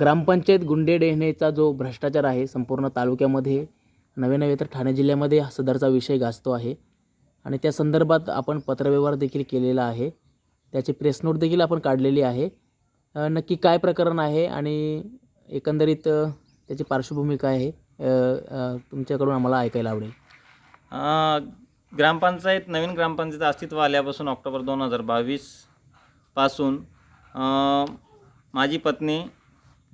ग्रामपंचायत गुंडेडेहणेचा जो भ्रष्टाचार आहे संपूर्ण तालुक्यामध्ये नवे नवे तर ठाणे जिल्ह्यामध्ये हा सदरचा विषय गाजतो आहे. आणि त्या संदर्भात आपण पत्रव्यवहार देखील केलेला आहे. त्याची प्रेस नोट देखील आपण काढलेली आहे. नक्की काय प्रकरण आहे आणि एकंदरीत त्याची पार्श्वभूमी काय आहे तुमच्याकडून आम्हाला ऐकायला आवडेल. ग्रामपंचायत नवीन ग्रामपंचायत अस्तित्व आल्यापासून ऑक्टोबर दोन हजार बावीसपासून माझी पत्नी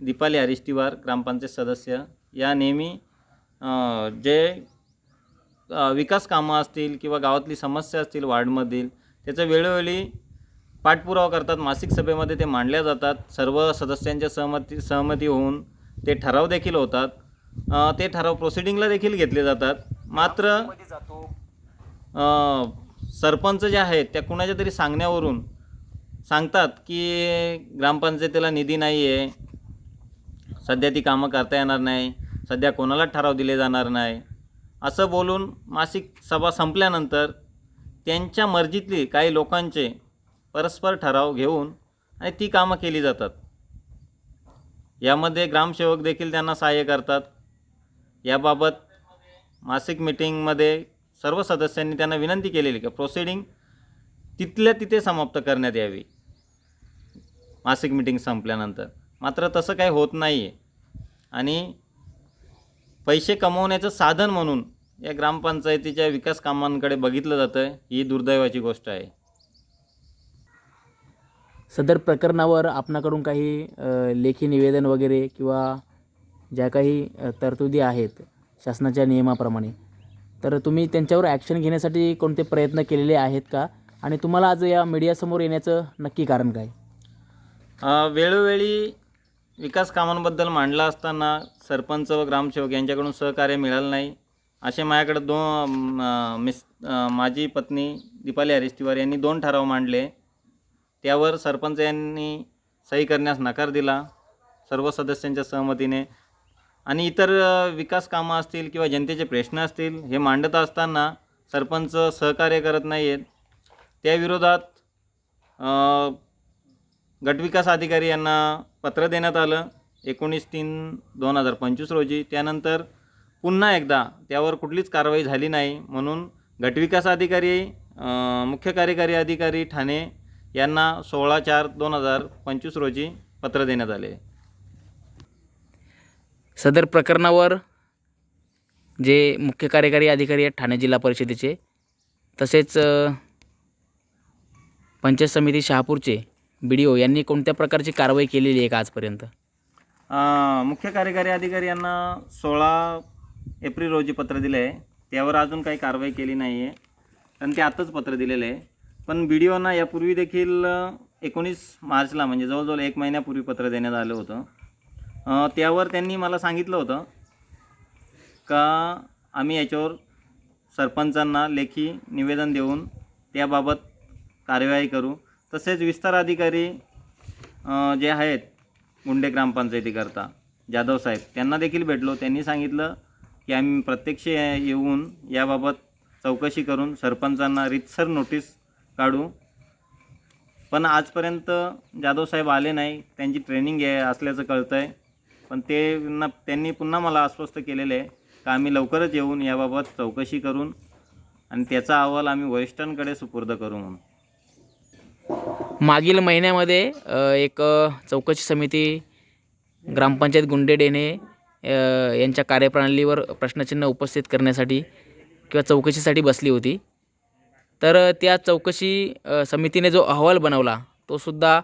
दीपाली आरिष्टीवार ग्रामपंचायत सदस्य या नेहमी जे विकास कामं असतील किंवा गावातली समस्या असतील वार्डमधील त्याचा वेळोवेळी पाठपुरावा करतात. मासिक सभेमध्ये ते मांडल्या जातात. सर्व सदस्यांच्या सहमती सहमती होऊन ते ठराव देखील होतात. ते ठराव प्रोसिडिंगला देखील घेतले जातात. मात्र सरपंच जे आहेत त्या कुणाच्या तरी सांगण्यावरून सांगतात की ग्रामपंचायतीला निधी नाही आहे सध्या ती कामं करता येणार नाही सध्या कोणालाच ठराव दिले जाणार नाही. असं बोलून मासिक सभा संपल्यानंतर त्यांच्या मर्जीतली काही लोकांचे परस्पर ठराव घेऊन आणि ती कामं केली जातात. यामध्ये ग्रामसेवक देखील त्यांना सहाय्य करतात. याबाबत मासिक मिटिंगमध्ये सर्व सदस्यांनी त्यांना विनंती केलेली की प्रोसिडिंग तिथल्या तिथे समाप्त करण्यात यावी. मासिक मिटिंग संपल्यानंतर. मात्र तसं काही होत नाही आहे आणि पैसे कमवण्याचं साधन म्हणून या ग्रामपंचायतीच्या विकास कामांकडे बघितलं जातं ही दुर्दैवाची गोष्ट आहे. सदर प्रकरणावर आपणाकडून काही लेखी निवेदन वगैरे किंवा ज्या काही तरतुदी आहेत शासनाच्या नियमाप्रमाणे तर तुम्ही त्यांच्यावर ॲक्शन घेण्यासाठी कोणते प्रयत्न केलेले आहेत का? आणि तुम्हाला आज या मीडियासमोर येण्याचं नक्की कारण काय? वेळोवेळी विकास कामांबद्दल मांडला असताना सरपंच व ग्रामसेवक यांच्याकडून सहकार्य मिळालं नाही. असे माझ्याकडे दोन मिस माझी पत्नी दीपाली हरीश तिवारी यांनी दोन ठराव मांडले. त्यावर सरपंच यांनी सही करण्यास नकार दिला. सर्व सदस्यांच्या सहमतीने. आणि इतर विकास कामं असतील किंवा जनतेचे प्रश्न असतील हे मांडत असताना सरपंच सहकार्य करत नाही आहेत त्याविरोधात गटविकास अधिकारी यांना पत्र देण्यात आलं एकोणीस तीन दोन हजार पंचवीस रोजी. त्यानंतर पुन्हा एकदा त्यावर कुठलीच कारवाई झाली नाही म्हणून गटविकास अधिकारी मुख्य कार्यकारी अधिकारी ठाणे यांना सोळा चार दोन हजार पंचवीस रोजी पत्र देण्यात आले. सदर प्रकरणावर जे मुख्य कार्यकारी अधिकारी आहेत ठाणे जिल्हा परिषदेचे तसेच पंचायत समिती शहापूरचे बी डी ओ यांनी कोणत्या प्रकारची कारवाई केलेली आहे का आजपर्यंत? मुख्य कार्यकारी अधिकारी यांना सोळा एप्रिल रोजी पत्र दिलं आहे त्यावर अजून काही कारवाई केली नाही आहे कारण ते आत्ताच पत्र दिलेलं आहे. पण बी डी ओना यापूर्वी देखील एकोणीस मार्चला म्हणजे जवळजवळ एक महिन्यापूर्वी पत्र देण्यात आलं होतं. त्यावर त्यांनी मला सांगितलं होतं का आम्ही याच्यावर सरपंचांना लेखी निवेदन देऊन त्याबाबत कार्यवाही करू. तसेच विस्तार अधिकारी जे आहेत गुंडे ग्रामपंचायतीकरता जाधव साहेब त्यांना देखील भेटलो. त्यांनी सांगितलं की आम्ही प्रत्यक्ष येऊन याबाबत चौकशी करून सरपंचांना रितसर नोटीस काढू. पण आजपर्यंत जाधव साहेब आले नाही. त्यांची ट्रेनिंग आहे असल्याचं कळतं आहे पण ते ना त्यांनी पुन्हा मला आश्वस्त केलेलं आहे का आम्ही लवकरच येऊन याबाबत चौकशी करून आणि त्याचा अहवाल आम्ही वरिष्ठांकडे सुपूर्द करू म्हणून. मागील महिन्यामध्ये एक चौकशी समिती ग्रामपंचायत गुंडेडेने यांच्या कार्यप्रणालीवर प्रश्नचिन्ह उपस्थित करण्यासाठी किंवा चौकशीसाठी बसली होती. तर त्या चौकशी समितीने जो अहवाल बनवला तोसुद्धा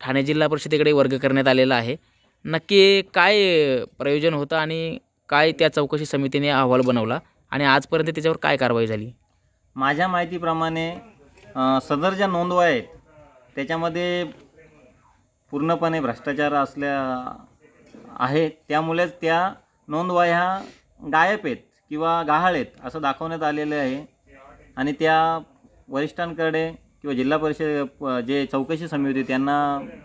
ठाणे जिल्हा परिषदेकडे वर्ग करण्यात आलेला आहे. नक्की काय प्रयोजन होतं आणि काय त्या चौकशी समितीने अहवाल बनवला आणि आजपर्यंत त्याच्यावर काय कारवाई झाली? माझ्या माहितीप्रमाणे सदर ज्या नोंदवा आहेत त्याच्यामध्ये पूर्णपणे भ्रष्टाचार असल्या आहेत त्यामुळेच त्या नोंदवा ह्या गायब आहेत किंवा गहाळ आहेत असं दाखवण्यात आलेलं आहे. आणि त्या वरिष्ठांकडे किंवा जिल्हा परिषद जे चौकशी समिती त्यांना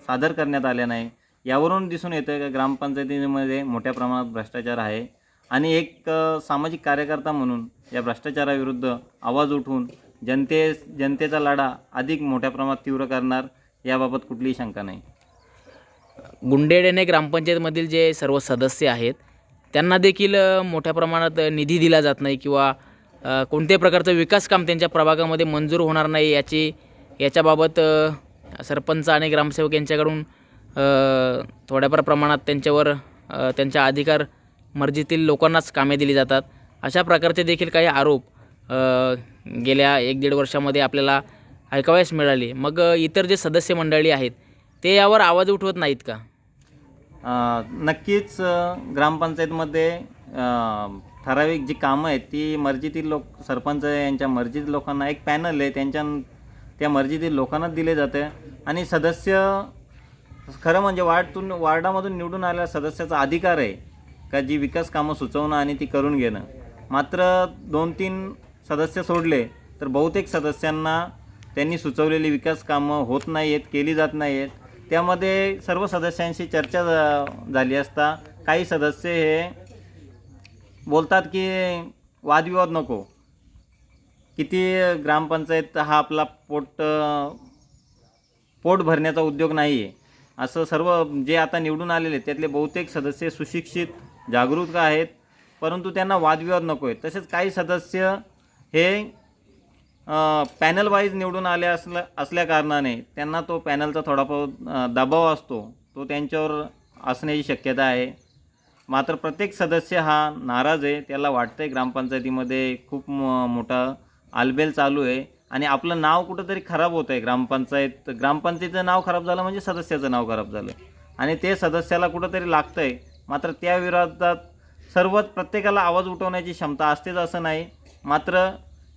सादर करण्यात आल्या नाही. यावरून दिसून येतं का ग्रामपंचायतीमध्ये मोठ्या प्रमाणात भ्रष्टाचार आहे. आणि एक सामाजिक कार्यकर्ता म्हणून या भ्रष्टाचाराविरुद्ध आवाज उठवून जनते जनतेचा लढा अधिक मोठ्या प्रमाणात तीव्र करणार याबाबत कुठलीही शंका नाही. गुंडेडेने ग्रामपंचायतमधील जे सर्व सदस्य आहेत त्यांना देखील मोठ्या प्रमाणात निधी दिला जात नाही किंवा कोणत्याही प्रकारचं विकास काम त्यांच्या प्रभागामध्ये मंजूर होणार नाही याची याच्याबाबत सरपंच आणि ग्रामसेवक यांच्याकडून थोड्याफार प्रमाणात त्यांच्यावर त्यांच्या अधिकार मर्जीतील लोकांनाच कामे दिली जातात. अशा प्रकारचे देखील काही आरोप गेल्या एक दीड वर्षामध्ये आपल्याला ऐकावयास मिळाली. मग इतर जे सदस्य मंडळी आहेत ते यावर आवाज उठवत नाहीत का? नक्कीच ग्रामपंचायतमध्ये ठराविक जी कामं आहेत ती मर्जीतील लोक सरपंच यांच्या मर्जीतील लोकांना एक पॅनल आहे त्यांच्या त्या मर्जीतील लोकांनाच दिले जाते. आणि सदस्य खरं म्हणजे वार्डतून वार्डामधून निवडून आलेल्या सदस्याचा अधिकार आहे का जी विकास कामं सुचवणं आणि ती करून घेणं. मात्र दोन तीन सदस्य सोडले तर बहुतेक सदस्यांना त्यांनी सुचवलेली विकास कामं होत नाही आहेत केली जात नाही आहेत त्यामध्ये सर्व सदस्यांशी चर्चा झाली असता काही सदस्य हे बोलतात की वादविवाद नको. किती ग्रामपंचायत हा आपला पोट पोट भरण्याचा उद्योग नाही आहे असं सर्व जे आता निवडून आलेले आहेत, त्यातले बहुतेक सदस्य सुशिक्षित जागरूक आहेत परंतु त्यांना वादविवाद नको आहे तसेच काही सदस्य हे पॅनल वाईज निवडून आले असल्या असल्या कारणाने त्यांना तो पॅनलचा थोडा दबाव असतो. तो त्यांच्यावर असण्याची शक्यता आहे. मात्र प्रत्येक सदस्य हा नाराज आहे. त्याला वाटतं आहे ग्रामपंचायतीमध्ये खूप मोठा आलबेल चालू आहे. आणि आपलं नाव कुठंतरी खराब होत आहे ग्रामपंचायत ग्रामपंचायतीचं नाव खराब झालं म्हणजे सदस्याचं नाव खराब झालं. आणि ते सदस्याला कुठंतरी लागतं आहे मात्र त्या विरोधात सर्वच प्रत्येकाला आवाज उठवण्याची क्षमता असतेच असं नाही. मात्र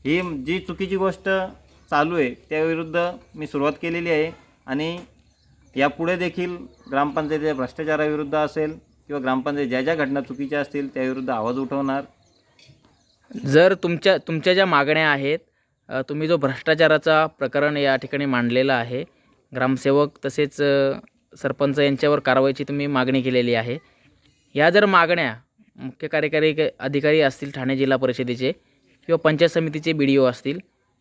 ही जी चुकीची गोष्ट चालू आहे त्याविरुद्ध मी सुरुवात केलेली आहे आणि यापुढे देखील ग्रामपंचायतीच्या भ्रष्टाचाराविरुद्ध असेल किंवा ग्रामपंचायत ज्या ज्या घटना चुकीच्या असतील त्याविरुद्ध आवाज उठवणार. जर तुमच्या तुमच्या ज्या मागण्या आहेत तुम्ही जो भ्रष्टाचाराचा प्रकरण या ठिकाणी मांडलेला आहे ग्रामसेवक तसेच सरपंच यांच्यावर कारवाईची तुम्ही मागणी केलेली आहे. या जर मागण्या मुख्य कार्यकारी क- अधिकारी असतील ठाणे जिल्हा परिषदेचे किंवा पंचायत समितीचे बी डी ओ असतील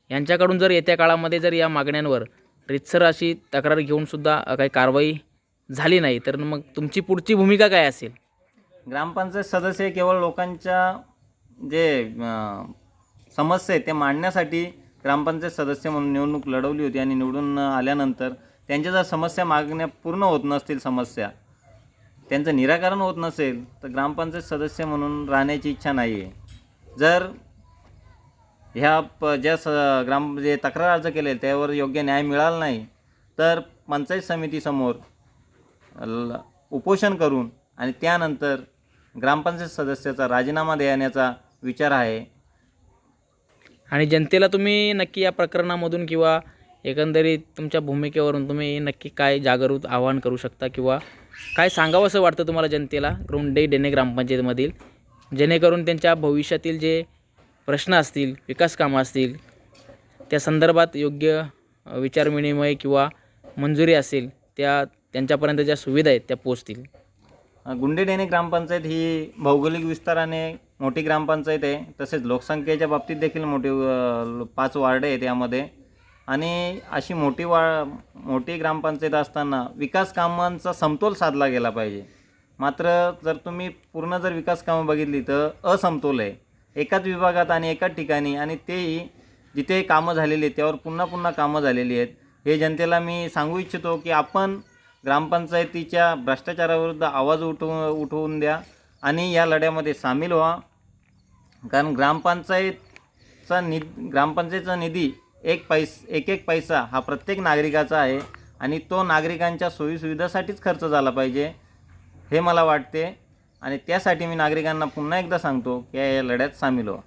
यांच्याकडून जर येत्या काळामध्ये जर या मागण्यांवर रितसर अशी तक्रार घेऊनसुद्धा काही कारवाई झाली नाही तर मग तुमची पुढची भूमिका काय असेल? ग्रामपंचायत सदस्य केवळ लोकांच्या जे समस्या आहेत ते मांडण्यासाठी ग्रामपंचायत सदस्य म्हणून निवडणूक लढवली होती आणि निवडून आल्यानंतर त्यांच्या जर समस्या मागण्या पूर्ण होत नसतील समस्या त्यांचं निराकरण होत नसेल तर ग्रामपंचायत सदस्य म्हणून राहण्याची इच्छा नाही आहे जर ह्या प ज्या स ग्राम जे तक्रार अर्ज केले त्यावर योग्य न्याय मिळाला नाही तर पंचायत समितीसमोर ल उपोषण करून आणि त्यानंतर ग्रामपंचायत सदस्याचा राजीनामा देण्याचा विचार आहे. आणि जनतेला तुम्ही नक्की या प्रकरणामधून किंवा एकंदरीत तुमच्या भूमिकेवरून तुम्ही नक्की काय जागृत आवाहन करू शकता किंवा काय सांगावं असं वाटतं तुम्हाला जनतेला? ग्रुंडे डेने ग्रामपंचायतीमधील. जेणेकरून त्यांच्या भविष्यातील जे प्रश्न असतील विकास कामं असतील त्या संदर्भात योग्य विचारविनिमय किंवा मंजुरी असेल त्या त्यांच्यापर्यंत ज्या सुविधा आहेत त्या पोचतील गुंडेडेणे ग्रामपंचायत ही भौगोलिक विस्ताराने मोठी ग्रामपंचायत आहे. तसेच लोकसंख्येच्या बाबतीत देखील मोठी पाच वार्ड आहेत यामध्ये. आणि अशी मोठी वा मोठी ग्रामपंचायत असताना विकास कामांचा समतोल साधला गेला पाहिजे. मात्र जर तुम्ही पूर्ण जर विकास कामं बघितली तर असमतोल आहे. एकाच विभागात आणि एकाच ठिकाणी आणि तेही जिथे कामं झालेली आहेत त्यावर पुन्हा पुन्हा कामं झालेली आहेत. हे जनतेला मी सांगू इच्छितो की आपण ग्रामपंचायतीच्या भ्रष्टाचाराविरुद्ध आवाज उठवू उठवून द्या आणि या लढ्यामध्ये सामील व्हा. कारण ग्रामपंचायतचा नि ग्रामपंचायतचा निधी एक पैस एक एक पैसा हा प्रत्येक नागरिकाचा आहे आणि तो नागरिकांच्या सोयीसुविधासाठीच खर्च झाला पाहिजे हे मला वाटते. आणि त्यासाठी मी नागरिकांना पुन्हा एकदा सांगतो की या लढ्यात सामील व्हा.